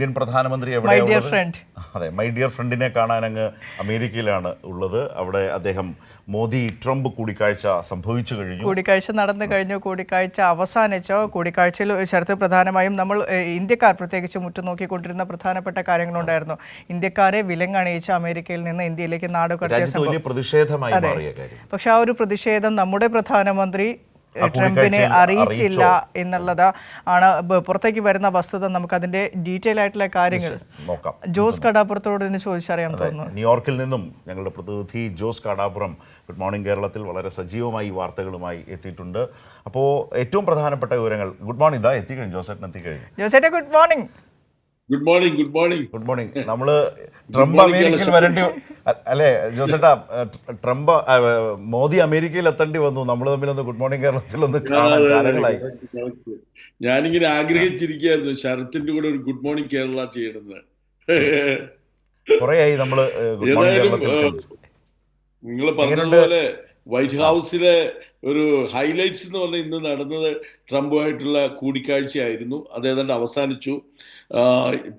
Indian പ്രധാനമന്ത്രി എവിടെയാണ് അതെ മൈ ഡിയർ ഫ്രണ്ടിനെ കാണാൻ അങ്ങ് അമേരിക്കയിലാണ് ഉള്ളത്. അവിടെ അദ്ദേഹം മോദി ട്രംപ് കൂടിക്കാഴ്ച സംഭവിച്ചു കഴിഞ്ഞു. കൂടിക്കാഴ്ച നടന്നു കഴിഞ്ഞു. കൂടിക്കാഴ്ച അവസാനിച്ചോ. കൂടിക്കാഴ്ചയിൽ ശരത്ത് പ്രധാനമായും നമ്മൾ ഇന്ത്യക്കാർ പ്രത്യേകിച്ച് മുറ്റുനോക്കിക്കൊണ്ടിരുന്ന പ്രധാനപ്പെട്ട കാര്യങ്ങളുണ്ടായിരുന്നു. ഇന്ത്യക്കാരെ വിലങ്ങണിയിച്ച് അമേരിക്കയിൽ നിന്ന് ഇന്ത്യയിലേക്ക് നാടുകടത്തിയ പ്രതിഷേധമായി പക്ഷെ ആ ഒരു പ്രതിഷേധം നമ്മുടെ പ്രധാനമന്ത്രി ട്രംപിനെ അറിയിച്ചില്ല എന്നുള്ളത് ആണ്. പുറത്തേക്ക് വരുന്ന വസ്തുത നമുക്ക് അതിന്റെ ഡീറ്റെയിൽ ആയിട്ടുള്ള കാര്യങ്ങൾ. നോക്കാം. ജോസ് കടാപ്പുറത്തോട് തന്നെ ചോദിച്ചറിയാൻ തോന്നുന്നു. ന്യൂയോർക്കിൽ നിന്നും ഞങ്ങളുടെ പ്രതിനിധി ജോസ് കാടാപുറം ഗുഡ് മോർണിംഗ് കേരളത്തിൽ വളരെ സജീവമായി വാർത്തകളുമായി എത്തിയിട്ടുണ്ട്. അപ്പോൾ ഏറ്റവും പ്രധാനപ്പെട്ട വിവരങ്ങൾ ഗുഡ് മോർണിംഗ് ഇതാ എത്തിക്കഴിഞ്ഞു. ജോസേട്ടൻ എത്തിക്കഴിഞ്ഞു. ജോസേട്ട good morning. Good morning good morning. Good morning. നമ്മൾ ട്രംപ് അമേരിക്കയിൽ വരേണ്ടി അല്ലേ ജോസേട്ടാ ട്രംപ് മോദി അമേരിക്കയിൽ എത്തേണ്ടി വന്നു. നമ്മൾ തമ്മിൽ ഒന്ന് ഗുഡ് മോർണിംഗ് കേരളത്തിൽ ഒന്ന് കാണാൻ കാലങ്ങളായി. ഞാനിങ്ങനെ ആഗ്രഹിച്ചിരിക്കുകയായിരുന്നു ശരത്തിന്റെ കൂടെ ഒരു ഗുഡ് മോർണിംഗ് കേരള ചെയ്യണമെന്ന്. കുറേയായി നമ്മൾ ഗുഡ് മോർണിംഗ് കേരളത്തിൽ നിങ്ങൾ പറഞ്ഞതുപോലെ വൈറ്റ് ഹൗസിലെ ഒരു ഹൈലൈറ്റ്സ് എന്ന് പറഞ്ഞാൽ ഇന്ന് നടന്നത് ട്രംപുമായിട്ടുള്ള കൂടിക്കാഴ്ചയായിരുന്നു. അത് ഏതാണ്ട് അവസാനിച്ചു.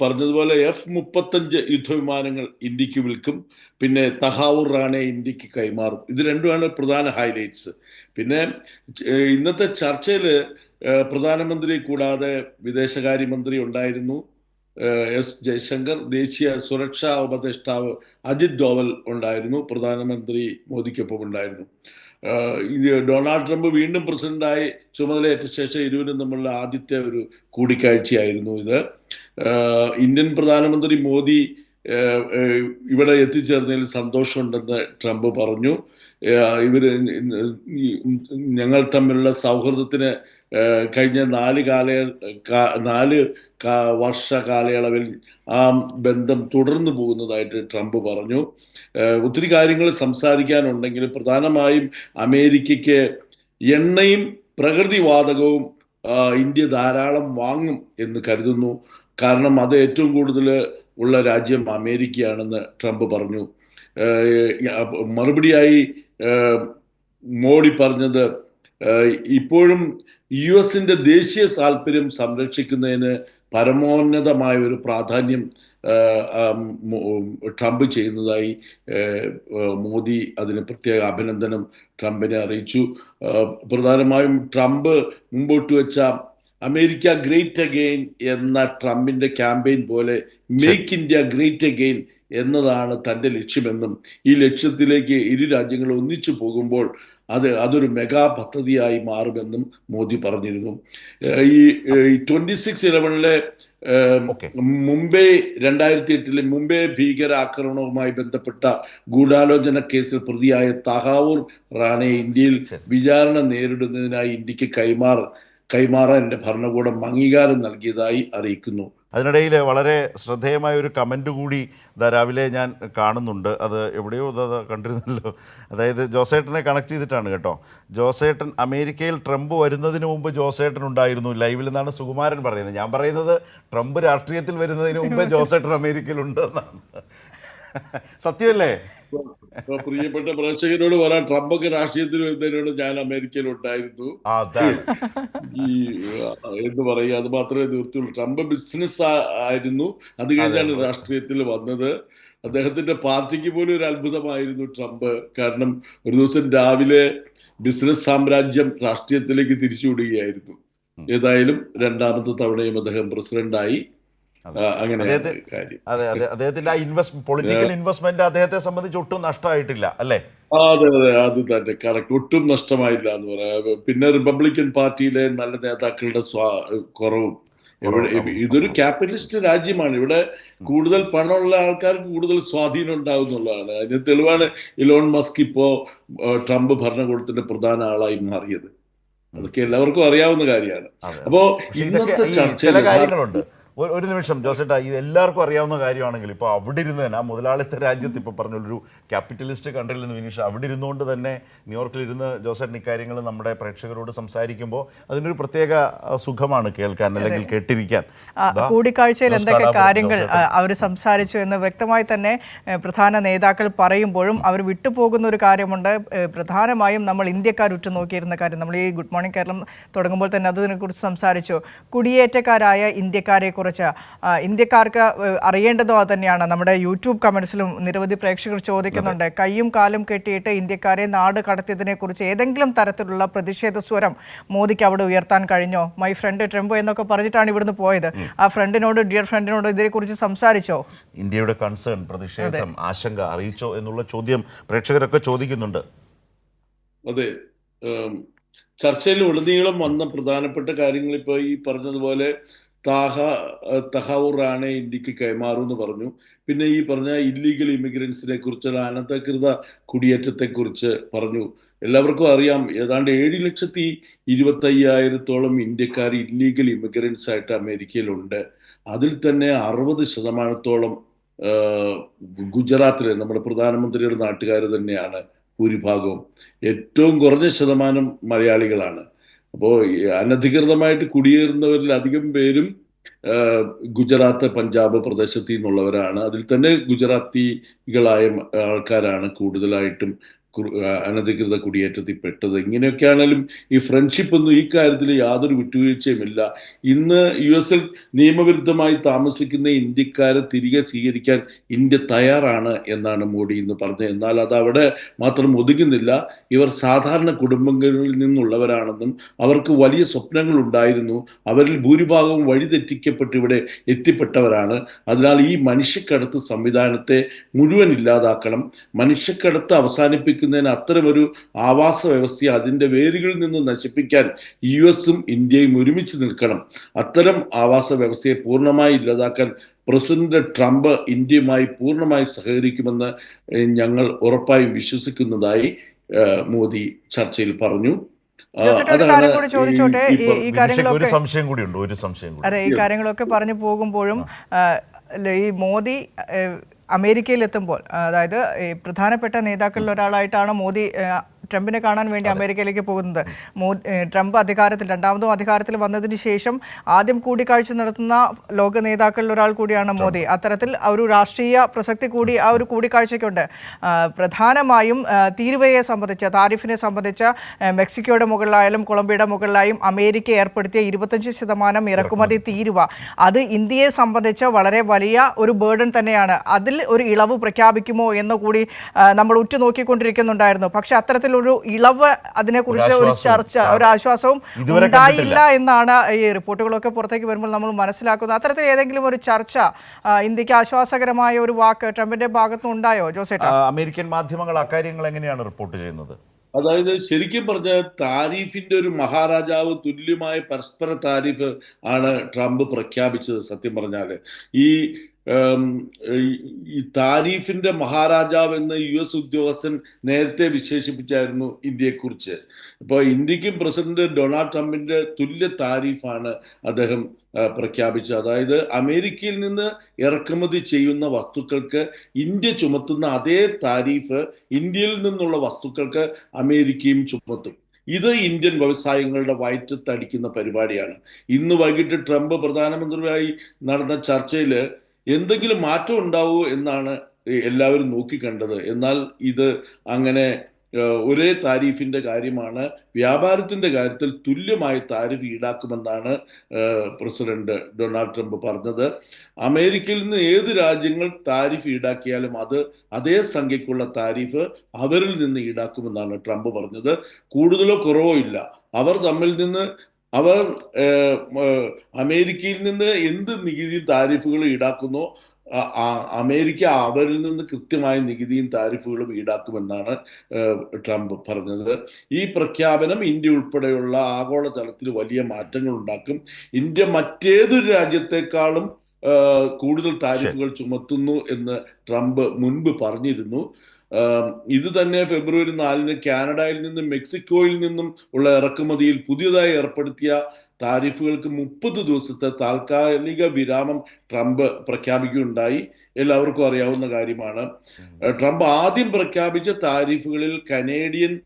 പറഞ്ഞതുപോലെ എഫ് മുപ്പത്തഞ്ച് യുദ്ധവിമാനങ്ങൾ ഇന്ത്യയ്ക്ക് വിൽക്കും. പിന്നെ തഹാവൂർ റാണെ ഇന്ത്യയ്ക്ക് കൈമാറും. ഇത് രണ്ടുമാണ് പ്രധാന ഹൈലൈറ്റ്സ് പിന്നെ ഇന്നത്തെ ചർച്ചയിൽ പ്രധാനമന്ത്രി കൂടാതെ വിദേശകാര്യമന്ത്രി ഉണ്ടായിരുന്നു. എസ് ജയശങ്കർ ദേശീയ സുരക്ഷാ ഉപദേഷ്ടാവ് അജിത് ഡോവൽ ഉണ്ടായിരുന്നു പ്രധാനമന്ത്രി മോദിക്കൊപ്പം ഉണ്ടായിരുന്നു. ഡൊണാൾഡ് ട്രംപ് വീണ്ടും പ്രസിഡന്റായി ചുമതലയേറ്റ ശേഷം ഇരുവരും തമ്മിലുള്ള ആദ്യത്തെ ഒരു കൂടിക്കാഴ്ചയായിരുന്നു ഇത്. ഇന്ത്യൻ പ്രധാനമന്ത്രി മോദി ഇവിടെ എത്തിച്ചേർന്നതിൽ സന്തോഷമുണ്ടെന്ന് ട്രംപ് പറഞ്ഞു. ഇവർ ഞങ്ങൾ തമ്മിലുള്ള സൗഹൃദത്തിന് കഴിഞ്ഞ നാല് കാല നാല് വർഷ കാലയളവിൽ ആ ബന്ധം തുടർന്നു പോകുന്നതായിട്ട് ട്രംപ് പറഞ്ഞു. ഒത്തിരി കാര്യങ്ങൾ സംസാരിക്കാനുണ്ടെങ്കിലും പ്രധാനമായും അമേരിക്കയ്ക്ക് എണ്ണയും പ്രകൃതിവാതകവും ഇന്ത്യ ധാരാളം വാങ്ങും എന്ന് കരുതുന്നു. കാരണം അത് ഏറ്റവും കൂടുതൽ ഉള്ള രാജ്യം അമേരിക്കയാണെന്ന് ട്രംപ് പറഞ്ഞു. മറുപടിയായി മോഡി പറഞ്ഞത് ഇപ്പോഴും യു എസിന്റെ ദേശീയ താല്പര്യം സംരക്ഷിക്കുന്നതിന് പരമോന്നതമായ ഒരു പ്രാധാന്യം ട്രംപ് ചെയ്യുന്നതായി മോദി അതിന് പ്രത്യേക അഭിനന്ദനം ട്രംപിനെ അറിയിച്ചു. പ്രധാനമായും ട്രംപ് മുമ്പോട്ട് വെച്ച അമേരിക്ക ഗ്രേറ്റ് അഗെയിൻ എന്ന ട്രംപിന്റെ ക്യാമ്പയിൻ പോലെ മേക്ക് ഇന്ത്യ ഗ്രേറ്റ് അഗെയിൻ എന്നതാണ് തന്റെ ലക്ഷ്യമെന്നും ഈ ലക്ഷ്യത്തിലേക്ക് ഇരു രാജ്യങ്ങളും ഒന്നിച്ചു പോകുമ്പോൾ അത് അതൊരു മെഗാ പദ്ധതിയായി മാറുമെന്നും മോദി പറഞ്ഞിരുന്നു. ഈ ട്വന്റി സിക്സ് ഇലവനിലെ മുംബൈ രണ്ടായിരത്തി എട്ടിലെ മുംബൈ ഭീകരാക്രമണവുമായി ബന്ധപ്പെട്ട ഗൂഢാലോചന കേസിൽ പ്രതിയായ തഹാവൂർ റാണയെ ഇന്ത്യയിൽ വിചാരണ നേരിടുന്നതിനായി ഇന്ത്യയ്ക്ക് കൈമാറ കൈമാറാൻ എന്റെ ഭരണകൂടം അംഗീകാരം നൽകിയതായി അറിയിക്കുന്നു. അതിനിടയിൽ വളരെ ശ്രദ്ധേയമായ ഒരു കമന്റ് കൂടി ഇതാ രാവിലെ ഞാൻ കാണുന്നുണ്ട്. അത് എവിടെയോ അത് കണ്ടിരുന്നല്ലോ. അതായത് ജോസേട്ടനെ കണക്ട് ചെയ്തിട്ടാണ് കേട്ടോ. ജോസേട്ടൻ അമേരിക്കയിൽ ട്രംപ് വരുന്നതിന് മുമ്പ് ജോസേട്ടൻ ഉണ്ടായിരുന്നു. ലൈവിൽ നിന്നാണ് സുകുമാരൻ പറയുന്നത്. ഞാൻ പറയുന്നത് ട്രംപ് രാഷ്ട്രീയത്തിൽ വരുന്നതിന് മുമ്പേ ജോസേട്ടൻ അമേരിക്കയിൽ ഉണ്ടെന്നാണ്. സത്യമല്ലേ? പ്രിയപ്പെട്ട പ്രേക്ഷകരോട് പറയാം ട്രംപൊക്കെ രാഷ്ട്രീയത്തിൽ വരുന്നതിനോട് ഞാൻ അമേരിക്കയിൽ ഉണ്ടായിരുന്നു. ആ അതാണ്. ഈ എന്ന് പറയുക അത് മാത്രമേ നിർത്തിയുള്ളൂ ട്രംപ് ബിസിനസ് ആയിരുന്നു. അത് കഴിഞ്ഞാണ് രാഷ്ട്രീയത്തിൽ വന്നത്. അദ്ദേഹത്തിന്റെ പാർട്ടിക്ക് പോലും ഒരു അത്ഭുതമായിരുന്നു ട്രംപ്. കാരണം ഒരു ദിവസം രാവിലെ ബിസിനസ് സാമ്രാജ്യം രാഷ്ട്രീയത്തിലേക്ക് തിരിച്ചുവിടുകയായിരുന്നു ഏതായാലും രണ്ടാമത്തെ തവണയും അദ്ദേഹം പ്രസിഡന്റായി. അതെ. അതെ അദ്ദേഹത്തിന്റെ ആ ഇൻവെസ്റ്റ് പൊളിറ്റിക്കൽ ഇൻവെസ്റ്റ്മെന്റ് അദ്ദേഹത്തെ സംബന്ധിച്ച് ഒട്ടും നഷ്ടമായിട്ടില്ല അല്ലേ? അതെ അതെ. അത് തന്നെ. കറക്റ്റ് ഒട്ടും നഷ്ടമായില്ല എന്ന് പറയാം. പിന്നെ റിപ്പബ്ലിക്കൻ പാർട്ടിയിലെ നല്ല നേതാക്കളുടെ സ്വാ കുറവും. ഇവിടെ ഇതൊരു ക്യാപിറ്റലിസ്റ്റ് രാജ്യമാണ്. ഇവിടെ കൂടുതൽ പണമുള്ള ആൾക്കാർക്ക് കൂടുതൽ സ്വാധീനം ഉണ്ടാവും എന്നുള്ളതാണ്. അതിന് തെളിവാണ് ഇലോൺ മസ്ക് ഇപ്പോ ട്രംപ് ഭരണകൂടത്തിന്റെ പ്രധാന ആളായി മാറിയത്. അതൊക്കെ എല്ലാവർക്കും അറിയാവുന്ന കാര്യമാണ്. അപ്പോൾ ഇന്നത്തെ ഈ ചില കാര്യങ്ങളുണ്ട്. ഒരു- നിമിഷം ജോസേട്ടാ ഇത് എല്ലാവർക്കും അറിയാവുന്ന കാര്യമാണെങ്കിൽ ഇപ്പോൾ അവിടെ ഇരുന്ന് തന്നെ ആ മുതലാളിത്ത രാജ്യത്ത് ഇപ്പോൾ പറഞ്ഞൊരു ക്യാപിറ്റലിസ്റ്റ് കൺട്രിയിൽ നിന്ന് വിനീഷ് അവിടെ ഇരുന്നുകൊണ്ട് തന്നെ ന്യൂയോർക്കിൽ ഇരുന്ന് ജോസേട്ടൻ ഇക്കാര്യങ്ങൾ നമ്മുടെ പ്രേക്ഷകരോട് സംസാരിക്കുമ്പോൾ അതിനൊരു പ്രത്യേക സുഖമാണ് കേൾക്കാൻ അല്ലെങ്കിൽ കേട്ടിരിക്കാൻ. കൂടിക്കാഴ്ചയിൽ എന്തൊക്കെ കാര്യങ്ങൾ അവർ സംസാരിച്ചു എന്ന് വ്യക്തമായി തന്നെ പ്രധാന നേതാക്കൾ പറയുമ്പോഴും അവർ വിട്ടുപോകുന്ന ഒരു കാര്യമുണ്ട്. പ്രധാനമായും നമ്മൾ ഇന്ത്യക്കാർ ഉറ്റുനോക്കിയിരുന്ന കാര്യം നമ്മൾ ഈ ഗുഡ് മോർണിംഗ് കേരളം തുടങ്ങുമ്പോൾ തന്നെ അതിനെക്കുറിച്ച് സംസാരിച്ചു. കുടിയേറ്റക്കാരായ ഇന്ത്യക്കാരെ കുറിച്ച് ഇന്ത്യക്കാർക്ക് അറിയേണ്ടതും അത് തന്നെയാണ്. നമ്മുടെ യൂട്യൂബ് കമൻസിലും നിരവധി പ്രേക്ഷകർ ചോദിക്കുന്നുണ്ട്. കൈയും കാലും കെട്ടിയിട്ട് ഇന്ത്യക്കാരെ നാട് കടത്തിയതിനെ കുറിച്ച് ഏതെങ്കിലും തരത്തിലുള്ള പ്രതിഷേധ സ്വരം മോദിക്ക് അവിടെ ഉയർത്താൻ കഴിഞ്ഞോ? മൈ ഫ്രണ്ട് ട്രംപ് എന്നൊക്കെ പറഞ്ഞിട്ടാണ് ഇവിടുന്ന് പോയത്. ആ ഫ്രണ്ടിനോട് ഡിയർ ഫ്രണ്ടിനോട് ഇതിനെക്കുറിച്ച് സംസാരിച്ചോ? ഇന്ത്യയുടെ കൺസേൺ പ്രതിഷേധം ആശങ്ക അറിയിച്ചോ എന്നുള്ള ചോദ്യം പ്രേക്ഷകരൊക്കെ ചോദിക്കുന്നുണ്ട്. അതെ. ചർച്ചയിൽ ഉടനീളം വന്ന പ്രധാനപ്പെട്ട കാര്യങ്ങൾ ഇപ്പോൾ ഈ പറഞ്ഞതുപോലെ താഹ തഹാവൂറാണ് റാണെ ഇന്ത്യയ്ക്ക് കൈമാറും എന്ന് പറഞ്ഞു. പിന്നെ ഈ പറഞ്ഞ ഇല്ലീഗൽ ഇമിഗ്രൻസിനെ കുറിച്ചുള്ള അനധികൃത കുടിയേറ്റത്തെക്കുറിച്ച് പറഞ്ഞു. എല്ലാവർക്കും അറിയാം ഏതാണ്ട് ഏഴ് ലക്ഷത്തി ഇരുപത്തയ്യായിരത്തോളം ഇന്ത്യക്കാർ ഇല്ലീഗൽ ഇമിഗ്രൻസ് ആയിട്ട് അമേരിക്കയിലുണ്ട്. അതിൽ തന്നെ അറുപത് ശതമാനത്തോളം ഗുജറാത്തിലെ നമ്മുടെ പ്രധാനമന്ത്രിയുടെ നാട്ടുകാർ തന്നെയാണ് ഭൂരിഭാഗവും. ഏറ്റവും കുറഞ്ഞ ശതമാനം മലയാളികളാണ്. അപ്പോൾ അനധികൃതമായിട്ട് കുടിയേറുന്നവരിൽ അധികം പേരും ഗുജറാത്ത് പഞ്ചാബ് പ്രദേശത്തു നിന്നുള്ളവരാണ്. അതിൽ തന്നെ ഗുജറാത്തികളായ ആൾക്കാരാണ് കൂടുതലായിട്ടും അനധികൃത കുടിയേറ്റത്തിൽ പെട്ടത്. ഇങ്ങനെയൊക്കെയാണെങ്കിലും ഈ ഫ്രണ്ട്ഷിപ്പ് ഒന്നും ഈ കാര്യത്തിൽ യാതൊരു വിട്ടുവീഴ്ചയുമില്ല ഇന്ന് യു എസിൽ നിയമവിരുദ്ധമായി താമസിക്കുന്ന ഇന്ത്യക്കാരെ തിരികെ സ്വീകരിക്കാൻ ഇന്ത്യ തയ്യാറാണ് എന്നാണ് മോഡി ഇന്ന് പറഞ്ഞത്. എന്നാൽ അത് അവിടെ മാത്രം ഒതുങ്ങുന്നില്ല. ഇവർ സാധാരണ കുടുംബങ്ങളിൽ നിന്നുള്ളവരാണെന്നും അവർക്ക് വലിയ സ്വപ്നങ്ങൾ ഉണ്ടായിരുന്നു. അവരിൽ ഭൂരിഭാഗവും വഴിതെറ്റിക്കപ്പെട്ട് ഇവിടെ എത്തിപ്പെട്ടവരാണ്. അതിനാൽ ഈ മനുഷ്യക്കടത്ത് സംവിധാനത്തെ മുഴുവൻ ഇല്ലാതാക്കണം. മനുഷ്യക്കടത്ത് അവസാനിപ്പിക്കുന്നതിന് അത്തരമൊരു ആവാസ വ്യവസ്ഥയെ അതിന്റെ വേരുകളിൽ നിന്ന് നശിപ്പിക്കാൻ യു എസും ഇന്ത്യയും ഒരുമിച്ച് നിൽക്കണം. അത്തരം ആവാസ വ്യവസ്ഥയെ പൂർണമായി ഇല്ലാതാക്കാൻ പ്രസിഡന്റ് ട്രംപ് ഇന്ത്യയുമായി പൂർണമായി സഹകരിക്കുമെന്ന് ഞങ്ങൾ ഉറപ്പായും വിശ്വസിക്കുന്നതായി മോദി ചർച്ചയിൽ പറഞ്ഞു. ചോദിച്ചോട്ടെ? ഈ- കാര്യങ്ങളൊക്കെ സംശയം കൂടിയുണ്ട് ഒരു സംശയം കൂടി അതെ ഈ കാര്യങ്ങളൊക്കെ പറഞ്ഞു പോകുമ്പോഴും ഈ മോദി അമേരിക്കയിലെത്തുമ്പോൾ അതായത് പ്രധാനപ്പെട്ട നേതാക്കളിൽ ഒരാളായിട്ടാണ് മോദി ട്രംപിനെ കാണാൻ വേണ്ടി അമേരിക്കയിലേക്ക് പോകുന്നത്. ട്രംപ് അധികാരത്തിൽ രണ്ടാമതും അധികാരത്തിൽ വന്നതിന് ശേഷം ആദ്യം കൂടിക്കാഴ്ച നടത്തുന്ന ലോക നേതാക്കളിൽ ഒരാൾ കൂടിയാണ് മോദി. അത്തരത്തിൽ ആ ഒരു രാഷ്ട്രീയ പ്രസക്തി കൂടി ആ ഒരു കൂടിക്കാഴ്ചയ്ക്കുണ്ട്. പ്രധാനമായും തീരുവയെ സംബന്ധിച്ച് താരിഫിനെ സംബന്ധിച്ച മെക്സിക്കോയുടെ മുകളിലായാലും കൊളംബിയയുടെ മുകളിലായും അമേരിക്ക ഏർപ്പെടുത്തിയ ഇരുപത്തഞ്ച് ശതമാനം ഇറക്കുമതി തീരുവ. അത് ഇന്ത്യയെ സംബന്ധിച്ച് വളരെ വലിയ ഒരു ബേർഡൻ തന്നെയാണ്. അതിൽ ഒരു ഇളവ് പ്രഖ്യാപിക്കുമോ എന്ന് കൂടി നമ്മൾ ഉറ്റുനോക്കിക്കൊണ്ടിരിക്കുന്നുണ്ടായിരുന്നു. പക്ഷെ അത്തരത്തിലൊരു ഇളവ് അതിനെക്കുറിച്ച് ഒരു ചർച്ച ഒരു ആശ്വാസവും ഉണ്ടായില്ല എന്നാണ് ഈ റിപ്പോർട്ടുകളൊക്കെ പുറത്തേക്ക് വരുമ്പോൾ നമ്മൾ മനസ്സിലാക്കുന്നത്. അത്തരത്തിൽ ഏതെങ്കിലും ഒരു ചർച്ച ഇന്ത്യയ്ക്ക് ആശ്വാസകരമായ ഒരു വാക്ക് ട്രംപിന്റെ ഭാഗത്തുനിന്ന് ഉണ്ടായോ ജോസേട്ട? അമേരിക്കൻ മാധ്യമങ്ങൾ അക്കാര്യങ്ങൾ എങ്ങനെയാണ് റിപ്പോർട്ട് ചെയ്യുന്നത്? അതായത് ശരിക്കും പറഞ്ഞ താരിഫിന്റെ ഒരു മഹാരാജാവ് തുല്യമായ പരസ്പര താരിഫ് ആണ് ട്രംപ് പ്രഖ്യാപിച്ചത് സത്യം ഈ- ഈ താരിഫിന്റെ മഹാരാജാവ് എന്ന് യു എസ് ഉദ്യോഗസ്ഥൻ നേരത്തെ വിശേഷിപ്പിച്ചായിരുന്നു ഇന്ത്യയെക്കുറിച്ച്. ഇപ്പോൾ ഇന്ത്യക്കും പ്രസിഡന്റ് ഡൊണാൾഡ് ട്രംപിന്റെ തുല്യ താരിഫാണ് അദ്ദേഹം പ്രഖ്യാപിച്ചത്. അതായത് അമേരിക്കയിൽ നിന്ന് ഇറക്കുമതി ചെയ്യുന്ന വസ്തുക്കൾക്ക് ഇന്ത്യ ചുമത്തുന്ന അതേ താരിഫ് ഇന്ത്യയിൽ നിന്നുള്ള വസ്തുക്കൾക്ക് അമേരിക്കയും ചുമത്തും. ഇത് ഇന്ത്യൻ വ്യവസായങ്ങളുടെ വയറ്റത്തടിക്കുന്ന പരിപാടിയാണ്. ഇന്ന് വൈകിട്ട് ട്രംപ് പ്രധാനമന്ത്രിയായി നടന്ന ചർച്ചയിൽ എന്തെങ്കിലും മാറ്റം ഉണ്ടാവുമോ എന്നാണ് എല്ലാവരും നോക്കിക്കണ്ടത്. എന്നാൽ ഇത് അങ്ങനെ ഒരേ താരിഫിന്റെ കാര്യമാണ്. വ്യാപാരത്തിന്റെ കാര്യത്തിൽ തുല്യമായ താരിഫ് ഈടാക്കുമെന്നാണ് പ്രസിഡന്റ് ഡൊണാൾഡ് ട്രംപ് പറഞ്ഞത്. അമേരിക്കയിൽ നിന്ന് ഏത് രാജ്യങ്ങൾ താരിഫ് ഈടാക്കിയാലും അത് അതേ സംഖ്യക്കുള്ള താരിഫ് അവരിൽ നിന്ന് ഈടാക്കുമെന്നാണ് ട്രംപ് പറഞ്ഞത്. കൂടുതലോ കുറവോ ഇല്ല. അവർ തമ്മിൽ നിന്ന് അവർ അമേരിക്കയിൽ നിന്ന് എന്ത് നികുതി താരിഫുകൾ ഈടാക്കുന്നോ? അമേരിക്ക അവരിൽ നിന്ന് കൃത്യമായ നികുതിയും താരിഫുകളും ഈടാക്കുമെന്നാണ് ട്രംപ് പറഞ്ഞത്. ഈ പ്രഖ്യാപനം ഇന്ത്യ ഉൾപ്പെടെയുള്ള ആഗോളതലത്തിൽ വലിയ മാറ്റങ്ങൾ ഉണ്ടാക്കും. ഇന്ത്യ മറ്റേതൊരു രാജ്യത്തെക്കാളും കൂടുതൽ താരിഫുകൾ ചുമത്തുന്നു എന്ന് ട്രംപ് മുൻപ് പറഞ്ഞിരുന്നു. ഇത് തന്നെ ഫെബ്രുവരി നാലിന് കാനഡയിൽ നിന്നും മെക്സിക്കോയിൽ നിന്നും ഉള്ള ഇറക്കുമതിയിൽ പുതിയതായി ഏർപ്പെടുത്തിയ താരിഫുകൾക്ക് മുപ്പത് ദിവസത്തെ താൽക്കാലിക വിരാമം ട്രംപ് പ്രഖ്യാപിക്കുകയുണ്ടായി. എല്ലാവർക്കും അറിയാവുന്ന കാര്യമാണ്. ട്രംപ് ആദ്യം പ്രഖ്യാപിച്ച താരിഫുകളിൽ കനേഡിയൻ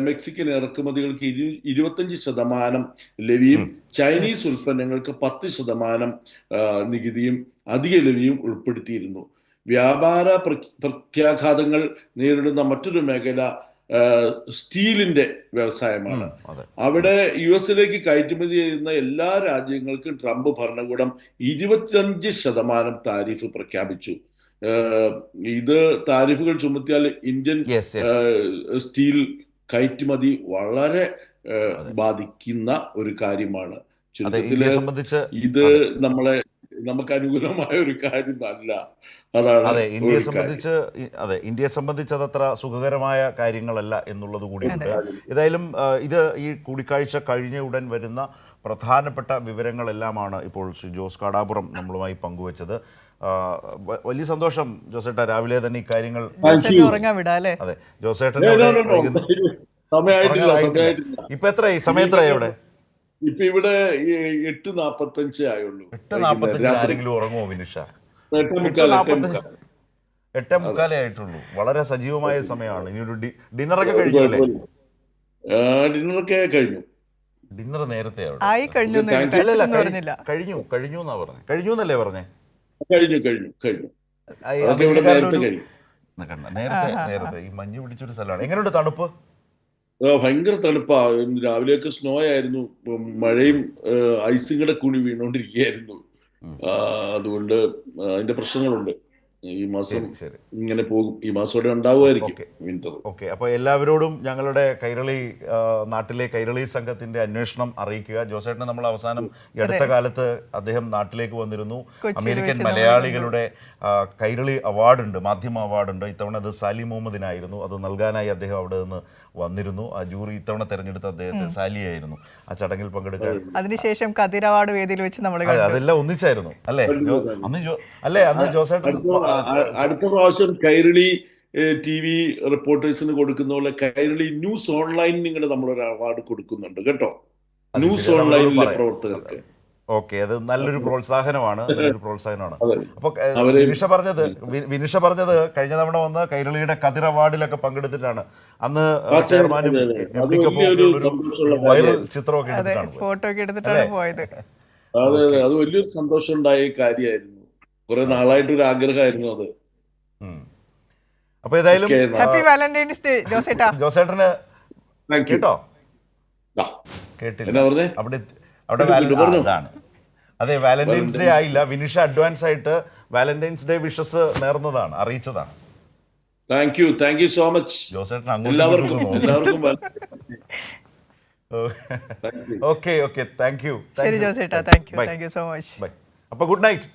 മെക്സിക്കൻ ഇറക്കുമതികൾക്ക് ഇരു ഇരുപത്തഞ്ച് ശതമാനം ലവിയും ചൈനീസ് ഉൽപ്പന്നങ്ങൾക്ക് പത്ത് ശതമാനം നികുതിയും അധിക ലവിയും ഉൾപ്പെടുത്തിയിരുന്നു. വ്യാപാര പ്ര- പ്രത്യാഘാതങ്ങൾ നേരിടുന്ന മറ്റൊരു മേഖല സ്റ്റീലിന്റെ വ്യവസായമാണ്. അവിടെ യു എസിലേക്ക് കയറ്റുമതി ചെയ്യുന്ന എല്ലാ രാജ്യങ്ങൾക്കും ട്രംപ് ഭരണകൂടം ഇരുപത്തിയഞ്ച് ശതമാനം താരിഫ് പ്രഖ്യാപിച്ചു. ഇത് താരിഫുകൾ ചുമത്തിയാൽ ഇന്ത്യൻ സ്റ്റീൽ കയറ്റുമതി വളരെ ബാധിക്കുന്ന ഒരു കാര്യമാണ്. ചുരുക്കത്തിൽ ഇത് നമ്മളെ നമുക്ക് അനുകൂലമായ ഒരു കാര്യമല്ല അതാണ് അതെ ഇന്ത്യയെ സംബന്ധിച്ച് അതെ ഇന്ത്യയെ സംബന്ധിച്ച് അതത്ര സുഖകരമായ കാര്യങ്ങളല്ല എന്നുള്ളത് കൂടിയുണ്ട് ഏതായാലും ഇത് ഈ കൂടിക്കാഴ്ച കഴിഞ്ഞ ഉടൻ വരുന്ന പ്രധാനപ്പെട്ട വിവരങ്ങളെല്ലാമാണ് ഇപ്പോൾ ശ്രീ ജോസ് കാടാപുറം നമ്മളുമായി പങ്കുവച്ചത്. വലിയ സന്തോഷം ജോസേട്ട രാവിലെ തന്നെ ഈ കാര്യങ്ങൾ അതെ ജോസേട്ടൻ ഇപ്പൊ എത്രയായി? സമയം എത്രയായി ഇവിടെ? ഇപ്പൊ ഇവിടെ എട്ട് നാപ്പത്തഞ്ച് ആയുള്ളൂ. എട്ട് നാപ്പത്തഞ്ച് ആരെങ്കിലും ഉറങ്ങുമോ വിനിഷ എട്ട് മുക്കാലേ ആയിട്ടുള്ളൂ. വളരെ സജീവമായ സമയമാണ്. ഇനി ഒരു ഡിന്നറൊക്കെ കഴിഞ്ഞല്ലേ ആ, ഡിന്നറൊക്കെ കഴിഞ്ഞു. ഡിന്നർ നേരത്തെ അവിടെ ആയി കഴിഞ്ഞു കഴിഞ്ഞു കഴിഞ്ഞു എന്നാ പറഞ്ഞേ. കഴിഞ്ഞു എന്നല്ലേ പറഞ്ഞേ? കഴിഞ്ഞു കഴിഞ്ഞു കഴിഞ്ഞു. നേരത്തെ നേരത്തെ ഈ മഞ്ഞ് പിടിച്ചൊരു സ്ഥലമാണ്. എങ്ങനെയുണ്ട് തണുപ്പ്? ഭയങ്കര തണുപ്പാ. ഇന്ന് രാവിലെയൊക്കെ സ്നോ ആയിരുന്നു. മഴയും ഐസിങ്ങടെ ഐസും കൂടെ കൂടി വീണോണ്ടിരിക്കുകയായിരുന്നു. അതുകൊണ്ട് അതിന്റെ പ്രശ്നങ്ങളുണ്ട്. ഈ മാസം ശരി ശരി. ഇങ്ങനെ പോകും. ഈ മാസോടെ ഉണ്ടാവുമായിരിക്കും. Winter okay. അപ്പോൾ എല്ലാവരോടും ഞങ്ങളുടെ കൈരളി നാട്ടിലെ കൈരളി സംഘത്തിന്റെ അന്വേഷണം അറിയിക്കുക. ജോസേട്ടനെ നമ്മൾ അവസാനം ഈ അടുത്ത കാലത്ത് അദ്ദേഹം നാട്ടിലേക്ക് വന്നിരുന്നു. അമേരിക്കൻ മലയാളികളുടെ കൈരളി അവാർഡുണ്ട് മാധ്യമ അവാർഡുണ്ട്. ഇത്തവണ അത് സാലി മുഹമ്മദിനായിരുന്നു. അത് നൽകാനായി അദ്ദേഹം അവിടെ നിന്ന് വന്നിരുന്നു. ആ ജൂറി ഇത്തവണ തെരഞ്ഞെടുത്ത അദ്ദേഹത്തെ സാലിയായിരുന്നു. ആ ചടങ്ങിൽ പങ്കെടുക്കാൻ അതിനുശേഷം കതിർ അവാർഡ് വേദിയിൽ വെച്ച് നമ്മൾ അതെല്ലാം ഒന്നിച്ചായിരുന്നു. അല്ലേ? അന്ന് അല്ലേ? അന്ന് ജോസേട്ടൻ അടുത്ത പ്രാവശ്യം കൈരളി ടി വി റിപ്പോർട്ടേഴ്സിന് കൊടുക്കുന്ന പോലെ കൈരളി ന്യൂസ് ഓൺലൈൻ നിങ്ങൾ നമ്മളൊരു അവാർഡ് കൊടുക്കുന്നുണ്ട്. കേട്ടോ? ന്യൂസ് ഓൺലൈനിലെ പ്രവർത്തകർക്ക്. ഓക്കെ അത് നല്ലൊരു പ്രോത്സാഹനമാണ്. നല്ലൊരു പ്രോത്സാഹനമാണ്. അപ്പോൾ വിനിഷ പറഞ്ഞത് വിനിഷ പറഞ്ഞത് കഴിഞ്ഞ തവണ വന്ന് കൈരളിയുടെ കതിർ അവാർഡിലൊക്കെ പങ്കെടുത്തിട്ടാണ്. അന്ന് ചെയർമാനും അതെ, അതെ. എം ഡിക്കൊപ്പം ഒരു വൈറൽ. ചിത്രമൊക്കെ എടുത്തിട്ടാണ് ഫോട്ടോ ഒക്കെ എടുത്തിട്ടാണ് പോയത്. അതെ അതെ. അത് വലിയൊരു സന്തോഷം ഉണ്ടായ കാര്യമായിരുന്നു. കുറെ നാളായിട്ട് ഒരു ആഗ്രഹമായിരുന്നു അത്. അപ്പൊ ഏതായാലും ഹാപ്പി വാലന്റൈൻസ് ഡേ ജോസേട്ടാ. ജോസേട്ടന് കേട്ടോ? കേട്ടില്ല. അവിടെ അവിടെ അതാണ്. അതെ വാലന്റൈൻസ് ഡേ ആയില്ല. വിനിഷ അഡ്വാൻസ് ആയിട്ട് വാലന്റൈൻസ് ഡേ വിഷസ് നേർന്നതാണ് അറിയിച്ചതാണ്. Thank you thank you so much ജോസേട്ടൻ അങ്ങോട്ടും എല്ലാവർക്കും എല്ലാവർക്കും ഓക്കെ ഓക്കെ താങ്ക് യു ശരി ജോസേട്ടാ thank you thank you so much bye അപ്പൊ ഗുഡ് നൈറ്റ്